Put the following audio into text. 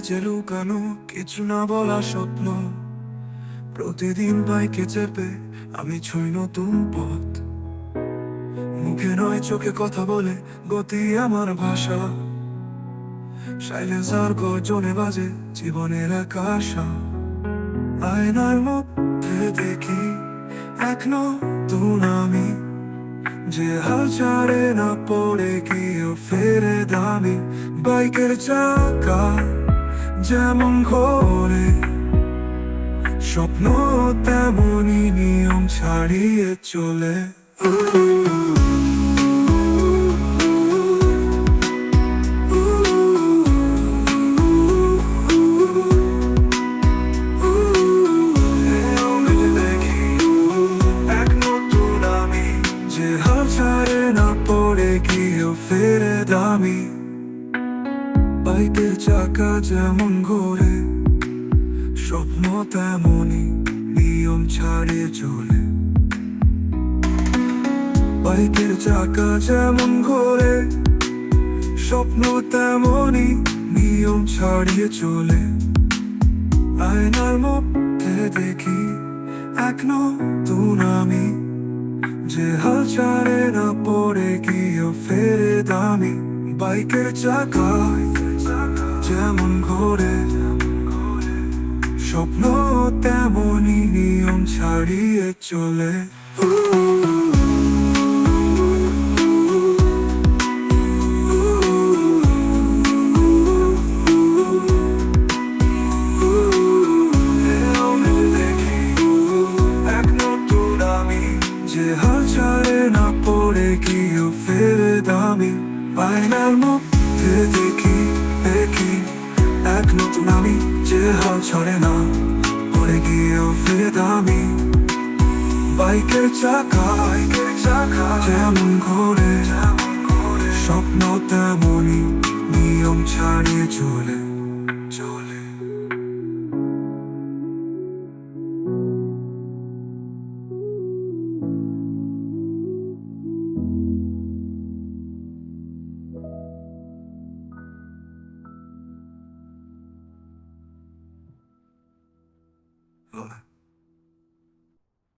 যে লুকানো কিছু না বলা স্বপ্ন। প্রতিদিন বাইকে চেপে আমি ছুঁই নতুন পথ। মুখে নয়, চোখে কথা বলে গতি আমার ভাষা। সাইলেন্সার গর্জনে বাজে জীবনের এক আশা আয়নার মধ্যে দেখি এক নতুন আমি। যে হাল ছাড়ে না পড়ে গিয়ে ফেরে দামি বাইকের চাকা যেমন ঘরে, স্বপ্ন তেমনই নিয়ম ছাড়িয়ে চলে। ছাড়ে না পড়ে গিয়েও ফেরে দামি বাইকের চাকা যেমন ঘোরে স্বপ্ন তেমনই নিয়ম ছাড়িয়ে চলে বাইকের চাকা যেমন ঘোরে স্বপ্ন তেমনই নিয়ম ছাড়িয়ে চলে আয়নার মধ্যে দেখি এক নতুন আমি যে হাল ছাড়ে না পড়ে গিয়ে ফেরে দামি বাইকের চাকায় যেমন ঘোরে। স্বপ্ন তেমনই নিয়ম ছাড়িয়ে চলে। যে আয়নার মধ্যে দেখি দেখি এক নতুন আমি যে হাল ছাড়ে না। পড়ে গিয়েও ফেরে দামি। বাইকের চাকা বাইকের চাকা যেমন ঘোরে, স্বপ্ন তেমনই নিয়ম ছাড়িয়ে চলে। Ugh.